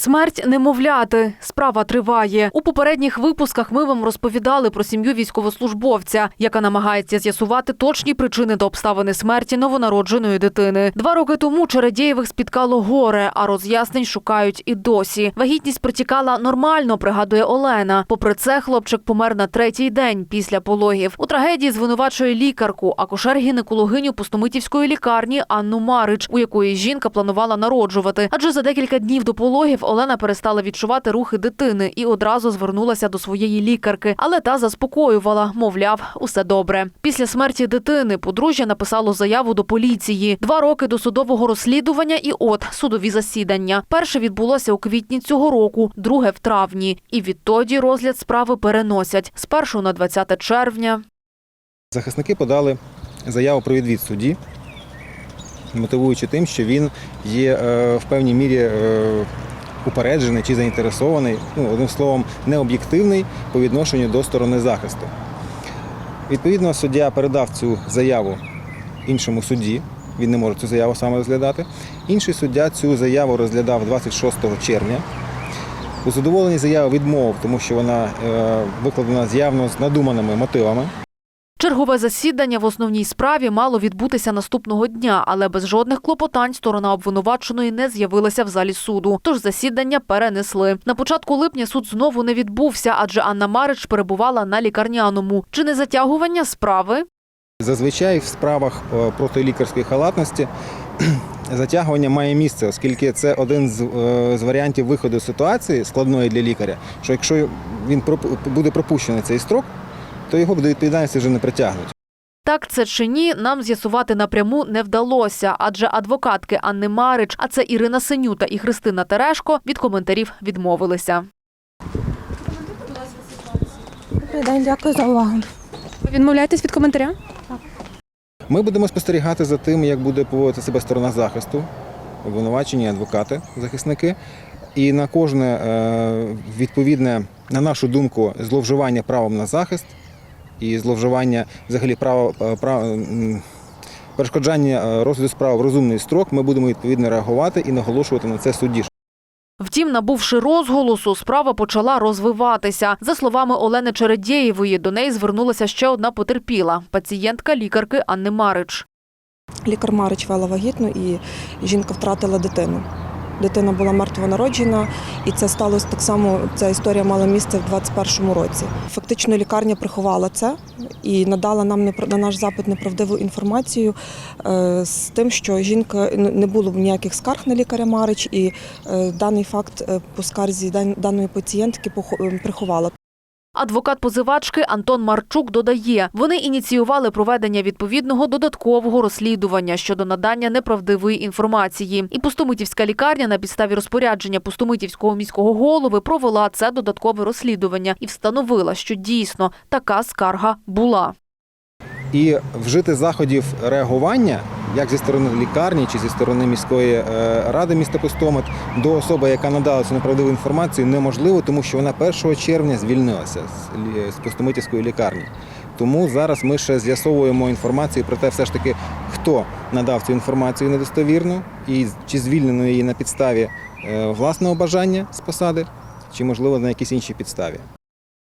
Смерть немовляти. Справа триває. У попередніх випусках ми вам розповідали про сім'ю військовослужбовця, яка намагається з'ясувати точні причини та обставини смерті новонародженої дитини. Два роки тому Чередєєвих спіткало горе, а роз'яснень шукають і досі. Вагітність протікала нормально, пригадує Олена. Попри це, хлопчик помер на третій день після пологів. У трагедії звинувачує лікарку, акушер-гінекологиню Пустомитівської лікарні Анну Марич, у якої жінка планувала народжувати. Адже за декілька днів до пологів Олена перестала відчувати рухи дитини і одразу звернулася до своєї лікарки, але та заспокоювала, мовляв, усе добре. Після смерті дитини подружжя написало заяву до поліції. Два роки до судового розслідування, і от судові засідання. Перше відбулося у квітні цього року, друге в травні. І відтоді розгляд справи переносять спершу на 20 червня. Захисники подали заяву про відвід судді, мотивуючи тим, що він є е, в певній мірі е, упереджений чи заінтересований, ну, одним словом, необ'єктивний по відношенню до сторони захисту. Відповідно, суддя передав цю заяву іншому судді. Він не може цю заяву саме розглядати. Інший суддя цю заяву розглядав 26 червня. У задоволенні заяви відмовив, тому що вона е, викладена з'явно з надуманими мотивами. Чергове засідання в основній справі мало відбутися наступного дня, але без жодних клопотань сторона обвинуваченої не з'явилася в залі суду. Тож засідання перенесли. На початку липня суд знову не відбувся, адже Анна Марич перебувала на лікарняному. Чи не затягування справи? Зазвичай в справах е, проти лікарської халатності затягування має місце, оскільки це один з, е, варіантів виходу ситуації складної для лікаря. Що якщо він буде пропущений цей строк, то його до відповідальності вже не притягнуть. Так це чи ні, нам з'ясувати напряму не вдалося, адже адвокатки Анни Марич, а це Ірина Синюта і Христина Терешко, від коментарів відмовилися. Добрий день, дякую за увагу. Ви відмовляєтесь від коментаря? Ми будемо спостерігати за тим, як буде поводити себе сторона захисту, обвинувачені, адвокати, захисники. І на кожне е, відповідне, на нашу думку, зловживання правом на захист і зловживання взагалі права, е, перешкоджання е, розгляду справи в розумний строк, ми будемо відповідно реагувати і наголошувати на це судді. Втім, набувши розголосу, справа почала розвиватися. За словами Олени Чередєєвої, до неї звернулася ще одна потерпіла – пацієнтка лікарки Анни Марич. Лікар Марич вела вагітну і жінка втратила дитину. Дитина була мертво народжена, і це сталося так само. Ця історія мала місце в 21-му році. Фактично, лікарня приховала це і надала нам на наш запит неправдиву інформацію е, з тим, що жінка ну, не було ніяких скарг на лікаря Марич, і е, даний факт е, по скарзі даної пацієнтки приховала. Адвокат позивачки Антон Марчук додає, вони ініціювали проведення відповідного додаткового розслідування щодо надання неправдивої інформації. І Пустомитівська лікарня на підставі розпорядження Пустомитівського міського голови провела це додаткове розслідування і встановила, що дійсно така скарга була. І вжити заходів реагування, як зі сторони лікарні чи зі сторони міської е, ради міста Пустомет, до особи, яка надала цю неправдиву інформацію, неможливо, тому що вона 1 червня звільнилася з, Пустомитівської лікарні. Тому зараз ми ще з'ясовуємо інформацію про те, все ж таки, хто надав цю інформацію недостовірну і чи звільнено її на підставі е, власного бажання з посади, чи можливо на якійсь іншій підставі.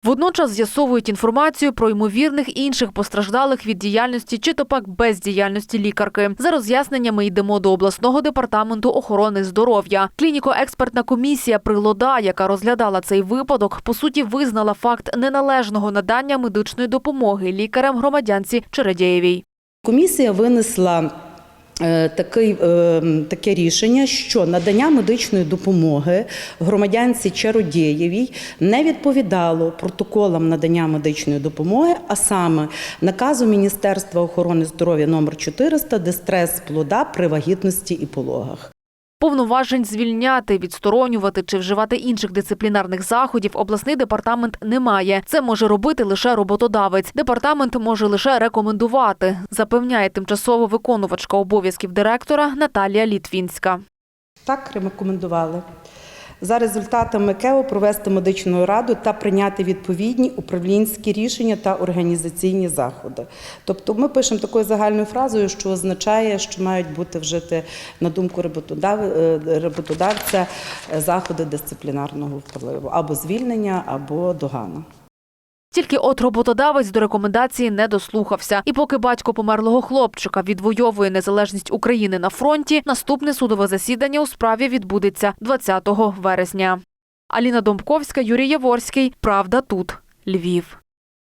Водночас з'ясовують інформацію про ймовірних інших постраждалих від діяльності чи то пак бездіяльності лікарки. За роз'ясненнями йдемо до обласного департаменту охорони здоров'я. Клініко-експертна комісія «Прилода», яка розглядала цей випадок, по суті визнала факт неналежного надання медичної допомоги лікарям громадянці Чередєєвій. Комісія винесла такий, е, таке рішення, що надання медичної допомоги громадянці Чародієвій не відповідало протоколам надання медичної допомоги, а саме наказу Міністерства охорони здоров'я номер 400 дистрес плода при вагітності і пологах. Повноважень звільняти, відсторонювати чи вживати інших дисциплінарних заходів обласний департамент не має. Це може робити лише роботодавець. Департамент може лише рекомендувати, запевняє тимчасово виконувачка обов'язків директора Наталія Літвінська. Так рекомендували. За результатами КЕО провести медичну раду та прийняти відповідні управлінські рішення та організаційні заходи. Тобто ми пишемо такою загальною фразою, що означає, що мають бути вжити на думку е, роботодавця е, заходи дисциплінарного впливу або звільнення, або догана. Тільки от роботодавець до рекомендації не дослухався. І поки батько померлого хлопчика відвоює незалежність України на фронті, наступне судове засідання у справі відбудеться 20 вересня. Аліна Домбковська, Юрій Яворський. Правда тут. Львів.